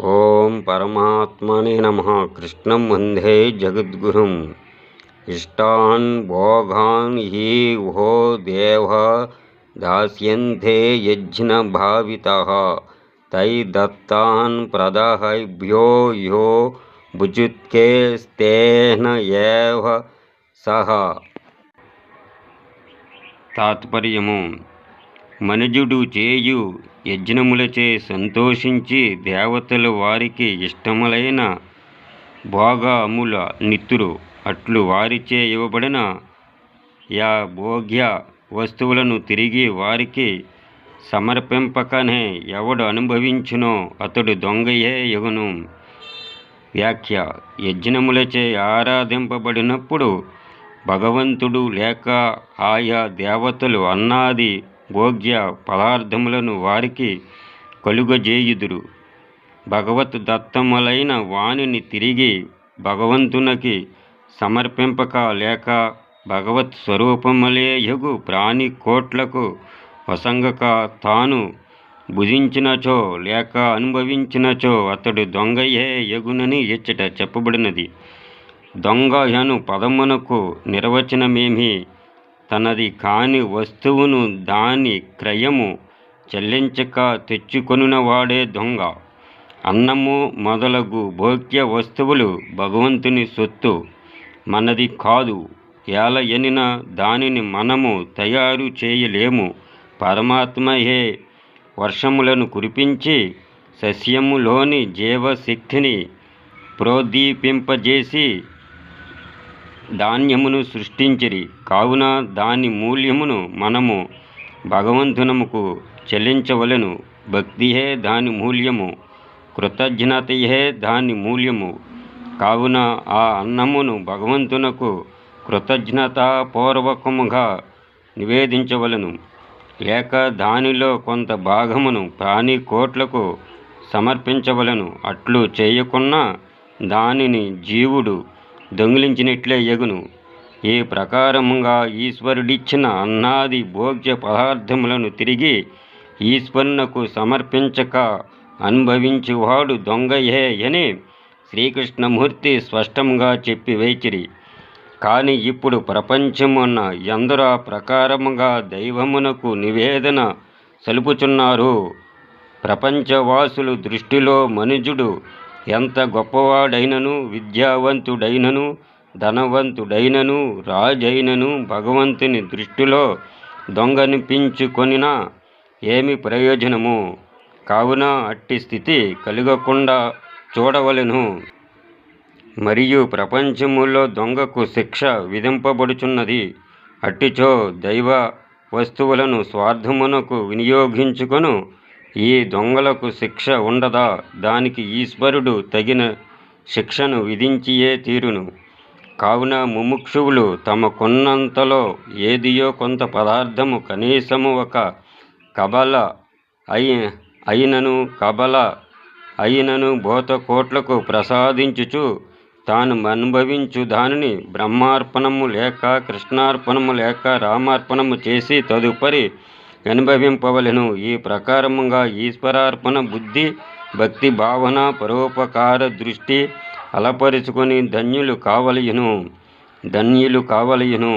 ఓం పరమాత్మనే నమ. కృష్ణం వందే జగద్గురుం. ఇష్టాన్ భోగాన్ హి హో దేవ. దాస్యంతే యజ్ఞభావిత తై దత్తాన్ ప్రదహైభ్యో యో భుజుత్కేస్తేన ఏవ సహ. తాత్పర్యము. మనుజుడు చేయు యజ్ఞములచే సంతోషించి దేవతలు వారికి ఇష్టములైన భోగముల నిత్తురు అట్లు వారిచే ఇవ్వబడిన యా భోగ్య వస్తువులను తిరిగి వారికి సమర్పింపకనే ఎవడు అనుభవించునో అతడు దొంగయే యగును వ్యాఖ్య. యజ్ఞములచే ఆరాధింపబడినప్పుడు భగవంతుడు లేక ఆయా దేవతలు అన్నాది భోగ్య పదార్థములను వారికి కలుగజేయుదురు. భగవత్ దత్తములైన వాణిని తిరిగి భగవంతునికి సమర్పింపక లేక భగవత్ స్వరూపములేయగు ప్రాణి కోట్లకు వసంగక తాను భుజించినచో లేక అనుభవించినచో అతడు దొంగయే యగునని ఇచ్చట చెప్పబడినది. దొంగ అను పదమునకు నిర్వచనమేమి తనది కాని వస్తువును దాని క్రయము చెల్లించక తెచ్చుకొనునవాడే దొంగ. అన్నము మొదలగు భోగ్య వస్తువులు భగవంతుని సొత్తు. మనది కాదు. ఏల ఎనిన దానిని మనము తయారు చేయలేము. పరమాత్మయే వర్షములను కురిపించి సస్యములోని జీవశక్తిని ప్రోద్దీపింపజేసి ధాన్యమును సృష్టించిరి. కావున దాని మూల్యమును మనము భగవంతునముకు చెల్లించవలెను. భక్తియే దాని మూల్యము కృతజ్ఞతయే దాని మూల్యము. కావున ఆ అన్నమును భగవంతునకు కృతజ్ఞతాపూర్వకముగా నివేదించవలను. లేక దానిలో కొంత భాగమును ప్రాణి కోట్లకు సమర్పించవలను. అట్లు చేయకున్నా దానిని జీవుడు దొంగిలించినట్లే ఎగును. ఈ ప్రకారముగా ఈశ్వరుడిచ్చిన అన్నాది భోగ్య పదార్థములను తిరిగి ఈశ్వరునకు సమర్పించక అనుభవించువాడు దొంగయే అని శ్రీకృష్ణమూర్తి స్పష్టంగా చెప్పి వేచిరి. కానీ ఇప్పుడు ప్రపంచమున్న ఎందరో ప్రకారముగా దైవమునకు నివేదన సలుపుచున్నారు. ప్రపంచవాసులు దృష్టిలో మనుజుడు ఎంత గొప్పవాడైనను విద్యావంతుడైనను ధనవంతుడైనను రాజైనను భగవంతుని దృష్టిలో దొంగనిపించుకొనినా ఏమి ప్రయోజనము? కావున అట్టి స్థితి కలగకుండా చూడవలెను. మరియు ప్రపంచములో దొంగకు శిక్ష విధింపబడుచున్నది అట్టిచో దైవ వస్తువులను స్వార్థమునకు వినియోగించుకొను ఈ దొంగలకు శిక్ష ఉండదా? దానికి ఈశ్వరుడు తగిన శిక్షను విధించియే తీరును. కావున ముముక్షువులు తమకున్నంతలో ఏదియో కొంత పదార్థము కనీసము ఒక కబల అయి అయినను కబల అయినను భూతకోట్లకు ప్రసాదించుచు తాను అనుభవించు దానిని బ్రహ్మార్పణము లేక కృష్ణార్పణము లేక రామార్పణము చేసి తదుపరి అనుభవింపవలెను. ఈ ప్రకారముగా ఈశ్వరార్పణ బుద్ధి భక్తి భావన పరోపకార దృష్టి అలపరుచుకొని ధన్యులు కావలయును. ధన్యులు కావలయును.